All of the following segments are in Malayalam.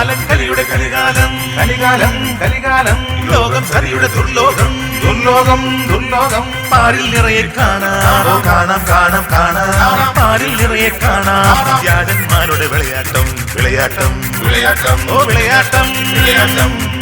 കലികാലം കലികാലം. കലികാലം ലോകം കലിയുടെ ദുർലോകം. ദുർലോകം ദുർലോകം. പാരിൽ നിറയെ കാണാം. കാണാം കാണാം കാണാം. പാരിൽ നിറയെ കാണാം. വ്യാജന്മാരുടെ വിളയാട്ടം വിളയാട്ടം. വിളയാട്ടം. ഓ വിളയാട്ടം. വിളയാട്ടം.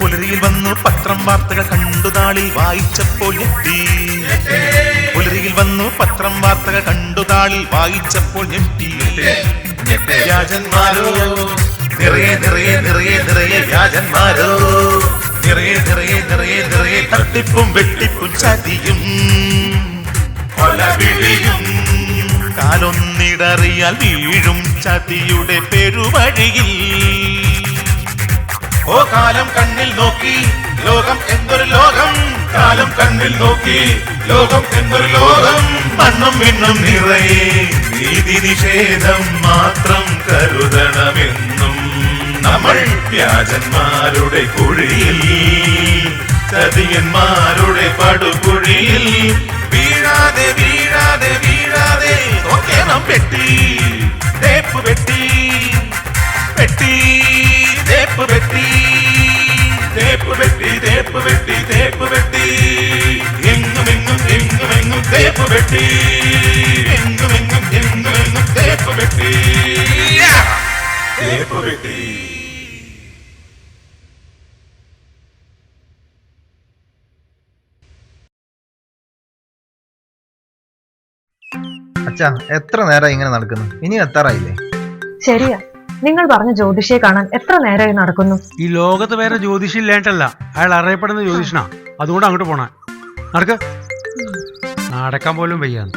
പുലരിയിൽ വന്നു പത്രം വാർത്തകൾ കണ്ടു താളിൽ വായിച്ചപ്പോൾ ഞെട്ടി. പുലരിയിൽ വന്നു പത്രം വാർത്തകൾ കണ്ടു താളിൽ വായിച്ചപ്പോൾ ഞെട്ടി. വ്യാജന്മാരോ നിറയെ നിറയെ നിറയെ നിറയെ വ്യാജന്മാരോ നിറയെ നിറയെ നിറയെ നിറയെ തട്ടിപ്പും വെട്ടിപ്പും ചതിയും കൊലവിളിയും കാലൊന്നിടറിയാൽ വീഴും ചതിയുടെ പെരുവഴിയിൽ. ഓ കാലം കണ്ണിൽ നോക്കി ലോകം എന്തൊരു ലോകം? കാലം കണ്ണിൽ നോക്കി ലോകം എന്തൊരു ലോകം? മണ്ണും വിണ്ണും നിറയെ നീതി നിഷേധം മാത്രം കരുതണമെന്നും നമ്മൾ വ്യാജന്മാരുടെ കുഴിയിൽ ചതിയന്മാരുടെ പടുകുഴിയിൽ വീഴാതെ വീഴാതെ വീഴാതെ നോക്കണം പെട്ടി തേപ്പ് പെട്ടി പെട്ടി തേപ്പ് പെട്ടി തേപ്പ് പെട്ടി തേപ്പ് പെട്ടി തേപ്പ് പെട്ടി തേപ്പ് വെട്ടി. എങ്ങുമെങ്ങും എങ്ങുമെങ്ങും എങ്ങും എങ്ങും തേപ്പ് വെട്ടി. തേപ്പ് വെട്ടി. അച്ഛാ എത്ര നേരം ഇങ്ങനെ നടക്കുന്നു? ഇനി എത്താറായില്ലേ? ശരിയാ. നിങ്ങൾ പറഞ്ഞ ജ്യോതിഷിയെ കാണാൻ എത്ര നേരമായി നടക്കുന്നു? ഈ ലോകത്ത് വേറെ ജ്യോതിഷി ഇല്ലാണ്ടല്ല അയാൾ അറിയപ്പെടുന്ന ജ്യോതിഷനാ. അതുകൊണ്ട് അങ്ങോട്ട് പോണേ. നടക്ക്. നടക്കാൻ പോലും വയ്യാന്ന്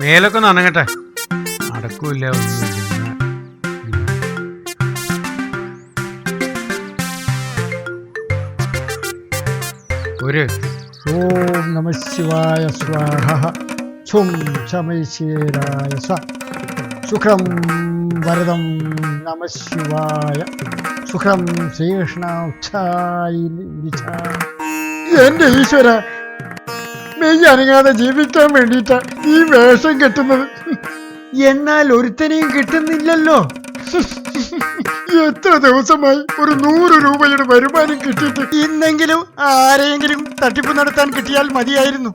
മേലൊക്കെ ഒന്ന് അനങ്ങട്ടെ. നടക്കൂല്ല ഒരു. ഓം നമ ശിവായ സ്വാഹ. ഛും ശമൈശീരായ സ്വ സുഖം വരദം നമ ശിവായ. സുഖം ശ്രീകൃഷ്ണ എന്റെ ഈശ്വര മെയ് അനങ്ങാതെ ജീവിക്കാൻ വേണ്ടിയിട്ടാ ഈ വേഷം കെട്ടുന്നത്. എന്നാൽ ഒരുത്തനെയും കിട്ടുന്നില്ലല്ലോ. എത്ര ദിവസമായി ഒരു നൂറ് രൂപയുടെ വരുമാനം കിട്ടിയിട്ട്. ഇന്നെങ്കിലും ആരെയെങ്കിലും തട്ടിപ്പ് നടത്താൻ കിട്ടിയാൽ മതിയായിരുന്നു.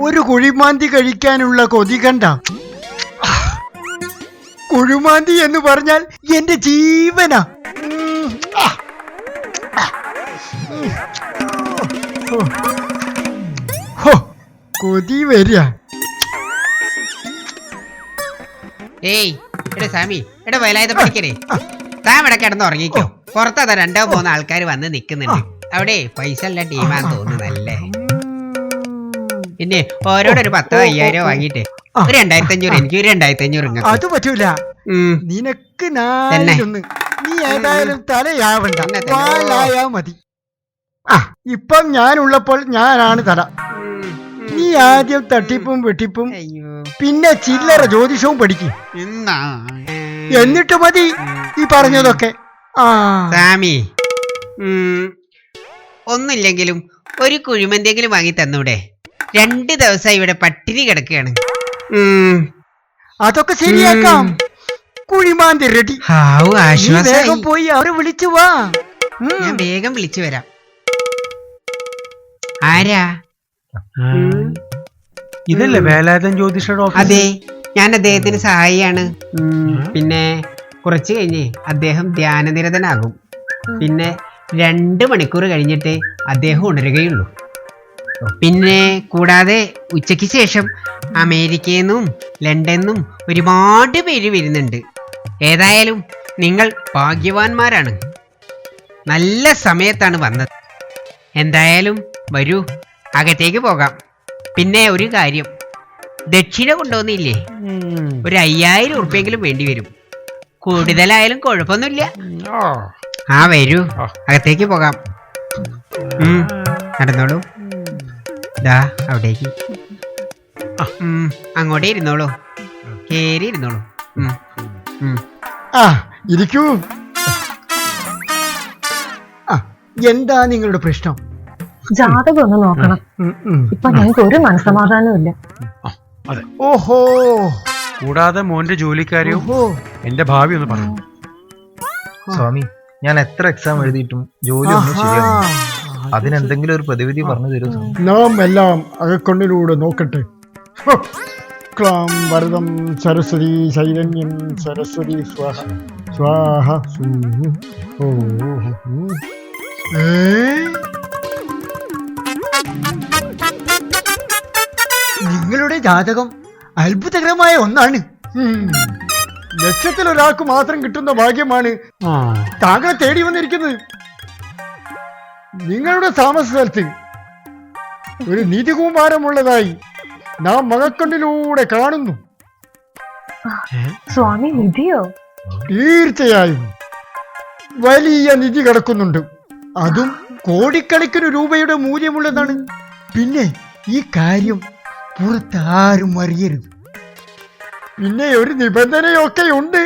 ഒരു കുഴിമാന്തി കഴിക്കാനുള്ള കൊതി കണ്ട. കുഴിമാന്തി എന്ന് പറഞ്ഞാൽ എന്റെ ജീവനാ. ഹോ, കൊതി വരിക. ഏയ് എടാ സാമി എടാ വയലായത് പഠിക്കണേ താൻ ഇവിടെ കിടന്ന് ഉറങ്ങിക്കോ. പുറത്തതാ രണ്ടോ മൂന്നോ ആൾക്കാർ വന്ന് നിക്കുന്നുണ്ട്. അവിടെ പൈസ ഉള്ള ടീമാന്ന് തോന്നുന്നല്ലേ? പിന്നെ ഓരോടൊരു പത്തോ അയ്യായിരോ വാങ്ങിയിട്ട് ഒരു രണ്ടായിരത്തി അഞ്ഞൂറ് എനിക്ക് ഒരു രണ്ടായിരത്തി അഞ്ഞൂറ് അത് പറ്റൂല. നിനക്ക് നാലിലൊന്ന്. നീ ഏതായാലും തലയാവണ്ട. വാലായാ മതി. ആ. ഇപ്പം ഞാനുള്ളപ്പോൾ ഞാനാണ് തല. നീ ആദ്യം തട്ടിപ്പും വെട്ടിപ്പും പിന്നെ ചില്ലറ ജ്യോതിഷവും പഠിക്കും. എന്നാ? എന്നിട്ട് മതി ഈ പറഞ്ഞതൊക്കെ. ആ. ഒന്നില്ലെങ്കിലും ഒരു കുഴിമന്തെങ്കിലും വാങ്ങി തന്നൂടെ? രണ്ട് ദിവസമായി ഇവിടെ പട്ടിണി കിടക്കുകയാണ്. അതൊക്കെ ശരിയാക്കാം. കുഴിമാന്തി റെഡി വേഗം പോയി അവരെ വിളിച്ചു വാ. ഞാൻ വേഗം വിളിച്ചു വരാം. ആരാ? ഇതല്ലേ വേലായുധൻ ജ്യോതിഷയുടെ ഓഫീസ് അതെ ഞാൻ അദ്ദേഹത്തിന് സഹായിയാണ്. ഉം, പിന്നെ കുറച്ച് കഴിഞ്ഞ് അദ്ദേഹം ധ്യാനനിരതനാകും പിന്നെ രണ്ട് മണിക്കൂർ കഴിഞ്ഞിട്ട് അദ്ദേഹം ഉണരുകയുള്ളൂ. പിന്നെ കൂടാതെ ഉച്ചയ്ക്ക് ശേഷം അമേരിക്കയിൽ നിന്നും ലണ്ടനിൽ നിന്നും ഒരുപാട് പേര് വരുന്നുണ്ട്. ഏതായാലും നിങ്ങൾ ഭാഗ്യവാന്മാരാണ്. നല്ല സമയത്താണ് വന്നത്. എന്തായാലും വരൂ. അകത്തേക്ക് പോകാം. പിന്നെ ഒരു കാര്യം. ദക്ഷിണ കൊണ്ടുവന്നില്ലേ? ഒരു അയ്യായിരം ഉറുപ്പ്യെങ്കിലും വേണ്ടി വരും. കൂടുതലായാലും കുഴപ്പമൊന്നുമില്ല. ആ. ആ വരൂ. അകത്തേക്ക് പോകാം. നടന്നോളൂ. ദാ അവിടേക്ക്. അങ്ങോട്ടേ ഇരുന്നോളൂ. കേറി ഇരുന്നോളൂ. ആ ഇരിക്കൂ. ആ എന്താ നിങ്ങളുടെ പ്രശ്നം? ജാതകം ഒന്ന് നോക്കണം. ഇപ്പൊ ഞങ്ങൾക്ക് ഒരു മനസമാധാനവും ഇല്ല. ഓഹോ. കൂടാതെ മോന്റെ ജോലിക്കാര്യവും ഓഹോ. എന്റെ ഭാവി ഒന്ന് പറഞ്ഞു സ്വാമി ഞാൻ എത്ര എക്സാം എഴുതിയിട്ടും ജോലി ഒന്നും അതിനെന്തെങ്കിലും ഒരു പ്രതിവിധി പറഞ്ഞു തരൂ നാം എല്ലാം അകക്കൊണ്ടിലൂടെ നോക്കട്ടെ. ക്ലാം ഭരതം സരസ്വതി ശൈലന്യം സരസ്വതി സ്വാഹ. സ്വാഹ. ഓ, ഏ? നിങ്ങളുടെ ജാതകം അത്ഭുതകരമായ ഒന്നാണ്. ലക്ഷത്തിൽ ഒരാൾക്ക് മാത്രം കിട്ടുന്ന ഭാഗ്യമാണ് താങ്കളെ തേടി വന്നിരിക്കുന്നത്. നിങ്ങളുടെ താമസ സ്ഥലത്ത് ഒരു നിധികുമാരമുള്ളതായി നാം മകക്കണ്ണിലൂടെ കാണുന്നു. സ്വാമി നിധിയോ? തീർച്ചയായും. വലിയ നിധി കിടക്കുന്നുണ്ട്. അതും കോടിക്കണക്കിന് രൂപയുടെ മൂല്യമുള്ളതാണ്. പിന്നെ ഈ കാര്യം പുറത്ത് ആരും അറിയരുത്. പിന്നെ ഒരു നിബന്ധനയൊക്കെ ഉണ്ട്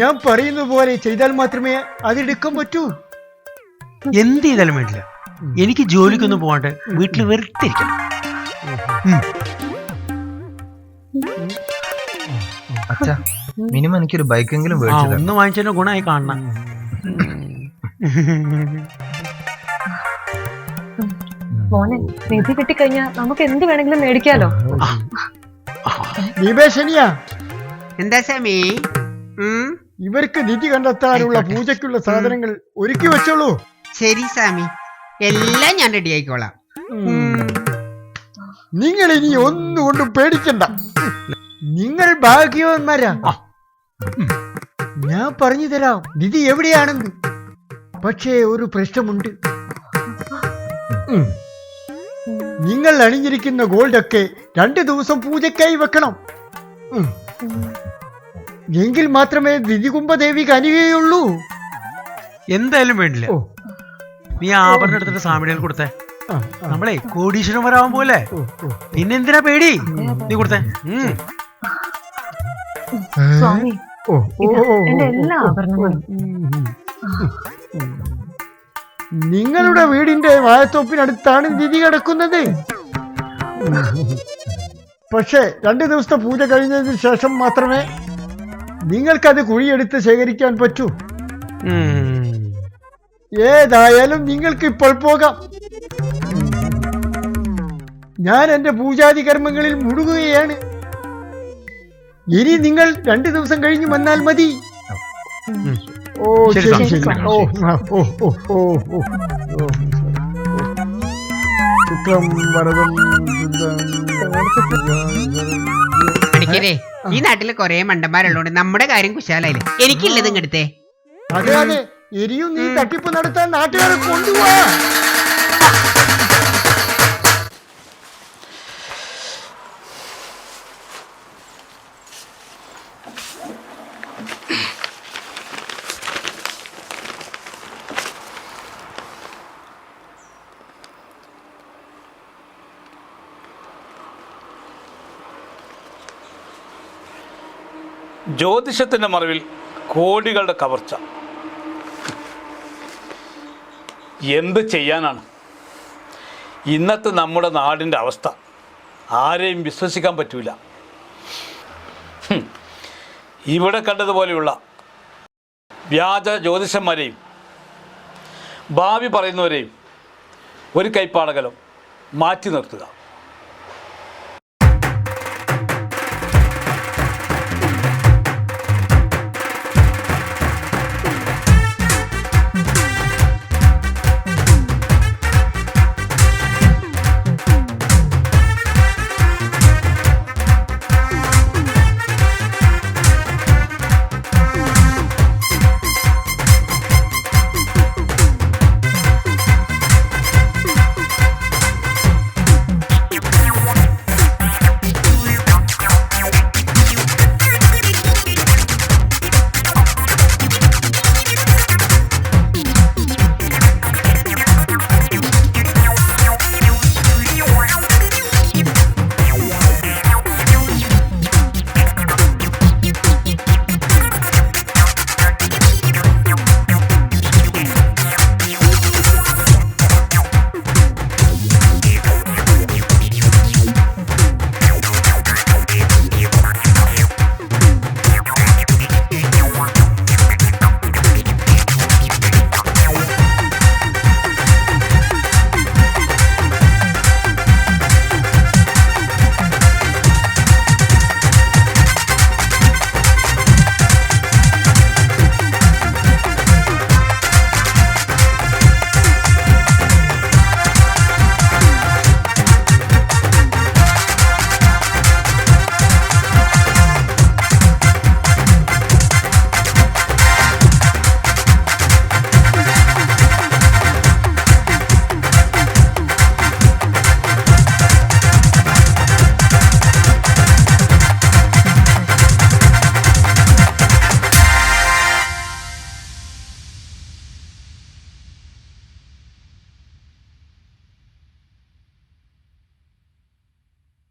ഞാൻ പറയുന്ന പോലെ ചെയ്താൽ മാത്രമേ അതെടുക്കാൻ പറ്റൂ. എന്ത് ചെയ്താലും വേണ്ടില്ല. എനിക്ക് ജോലിക്കൊന്നും പോകാണ്ട് വീട്ടിൽ വെറുത്തിരിക്കണം അച്ഛാ മിനിമം എനിക്കൊരു ബൈക്കെങ്കിലും. ഒന്ന് വാങ്ങിച്ചതിന്റെ ഗുണമായി കാണണം. മോനെ നിധി കിട്ടിക്കഴിഞ്ഞാ നമുക്ക് എന്ത് വേണമെങ്കിലും മേടിക്കാലോ? ദീപേശനിയാ എന്താ സ്വാമി ഇവർക്ക് നിധി കണ്ടെത്താനുള്ള പൂജക്കുള്ള പൂജയ്ക്കുള്ള സാധനങ്ങൾ ഒരുക്കി വെച്ചോളൂ. ശരി സാമി എല്ലാം ഞാൻ റെഡി ആയിക്കോളാം. നിങ്ങൾ ഇനി ഒന്നുകൊണ്ടും പേടിക്കണ്ട. നിങ്ങൾ ഭാഗ്യവന്മാരാ ഞാൻ പറഞ്ഞു തരാം നിധി എവിടെയാണെന്ന്. പക്ഷേ ഒരു പ്രശ്നമുണ്ട്. നിങ്ങൾ അണിഞ്ഞിരിക്കുന്ന ഗോൾഡൊക്കെ രണ്ട് ദിവസം പൂജയ്ക്കായി വെക്കണം. എങ്കിൽ മാത്രമേ നിധികുംഭദേവിക്ക് അനുകയുള്ളൂ. എന്തായാലും വേണ്ടില്ല. നീ ആഭരണം എടുത്തിട്ട് സ്വാമിയുടെ കൊടുത്തേ. നമ്മളെ കോടീശ്വരന്മാരാവാൻ പോലെ. ഓ, ഓ. പിന്നെന്തിനാ പേടി? നീ കൊടുത്തേ. ഓ ഓ സ്വാമി ഓ, ഓ, ഓ ഓ, ഓ ഓ, എല്ലാ ഓ, ആഭരണങ്ങളും. നിങ്ങളുടെ വീടിന്റെ വാഴത്തോപ്പിനടുത്താണ് നിധി കിടക്കുന്നത്. പക്ഷേ രണ്ട് ദിവസത്തെ പൂജ കഴിഞ്ഞതിന് ശേഷം മാത്രമേ നിങ്ങൾക്കത് കുഴിയെടുത്ത് ശേഖരിക്കാൻ പറ്റൂ. ഏതായാലും നിങ്ങൾക്ക് ഇപ്പോൾ പോകാം. ഞാൻ എന്റെ പൂജാതി കർമ്മങ്ങളിൽ മുഴുകുകയാണ്. ഇനി നിങ്ങൾ രണ്ടു ദിവസം കഴിഞ്ഞ് വന്നാൽ മതി. ഉം. ഓ ശരി, ശരി സ്വാമി. ശരി ഓ ആ, ഓ ഓ ഓ ഓ ഓ ശുക്ലം വരദം പണിക്കരെ ഈ നാട്ടിൽ കൊറേ മണ്ടന്മാരുള്ളതുകൊണ്ട് നമ്മുടെ കാര്യം കുശാലായില്ലേ? എനിക്കില്ലതും കെടുത്തേ അതെ അതെ. ഇനിയും നീ തട്ടിപ്പ് നടത്താൻ നാട്ടുകാരെ കൊണ്ടുപോവാ. ജ്യോതിഷത്തിന്റെ മറവിൽ കോടികളുടെ കവർച്ച. എന്ത് ചെയ്യാനാണ്? ഇന്നത്തെ നമ്മുടെ നാടിന്റെ അവസ്ഥ. ആരെയും വിശ്വസിക്കാൻ പറ്റൂല. ഇവിടെ കണ്ടതുപോലെയുള്ള വ്യാജ ജ്യോതിഷന്മാരെയും ഭാവി പറയുന്നവരെയും ഒരു കൈപ്പാടകലം മാറ്റി നിർത്തുക.